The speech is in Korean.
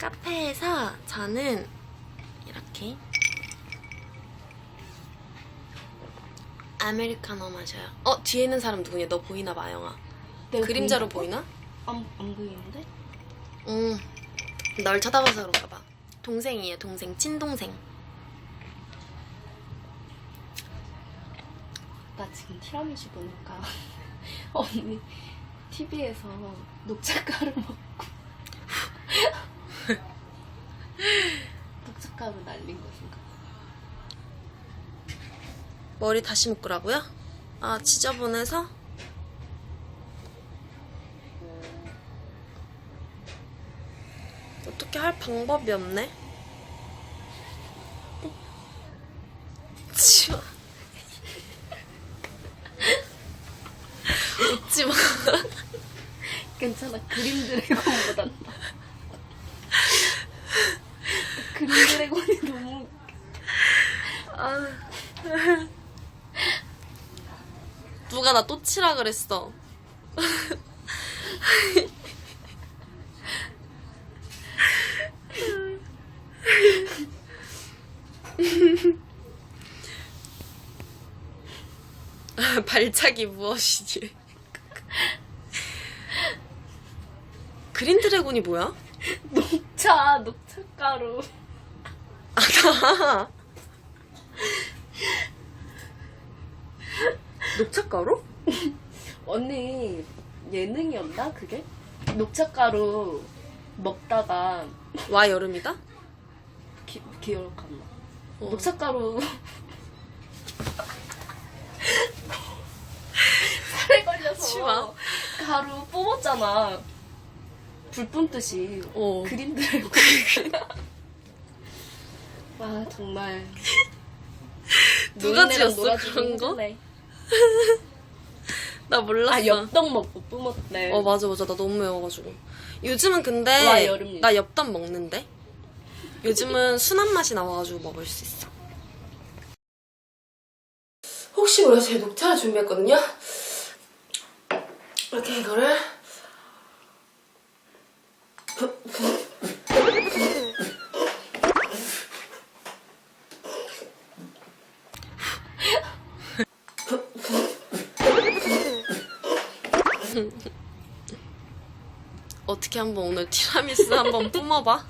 카페에서 저는 이렇게 아메리카노 마셔요. 어 뒤에 있는 사람 누구냐? 너 보이나 마영아? 그림자로? 보이나? 안, 안 보이는데? 응. 널 쳐다봐서 그런가 봐. 동생이에요, 동생. 친동생. 나 지금 티라미수 보니까 언니 TV에서 녹차가루 먹고 녹차가루 날린 거 생각. 머리 다시 묶으라고요? 아, 지저분해서? 어떻게 할 방법이 없네? 치워. 웃지 마. 괜찮아 그림 드래곤보단 나. 그림 드래곤이 너무 아. 누가 나 또 치라 그랬어. 발작이 무엇이지? 그린 드래곤이 뭐야? 녹차 녹차가루 아, 나. 녹차가루? 언니 예능이었나 그게? 녹차가루 먹다가 와 여름이다? 기, 기억 안 나. 어. 녹차가루 살에 걸려서 치마? 가루 뽑았잖아. 불 뿜듯이 어. 그림 드래곤. 아 정말 누가 노인네랑 지었어, 놀아주기 그런 거? 힘드네. 나 몰랐어. 아 엽떡 먹고 뿜었네. 어 맞아 맞아 나 너무 매워가지고. 요즘은 근데 와, 여름이다. 나 엽떡 먹는데. 요즘은 순한 맛이 나와가지고 먹을 수 있어. 혹시 몰라서 제 녹차를 준비했거든요. 이렇게 이거를 어떻게 한번 오늘 티라미수 한번 뿜어봐.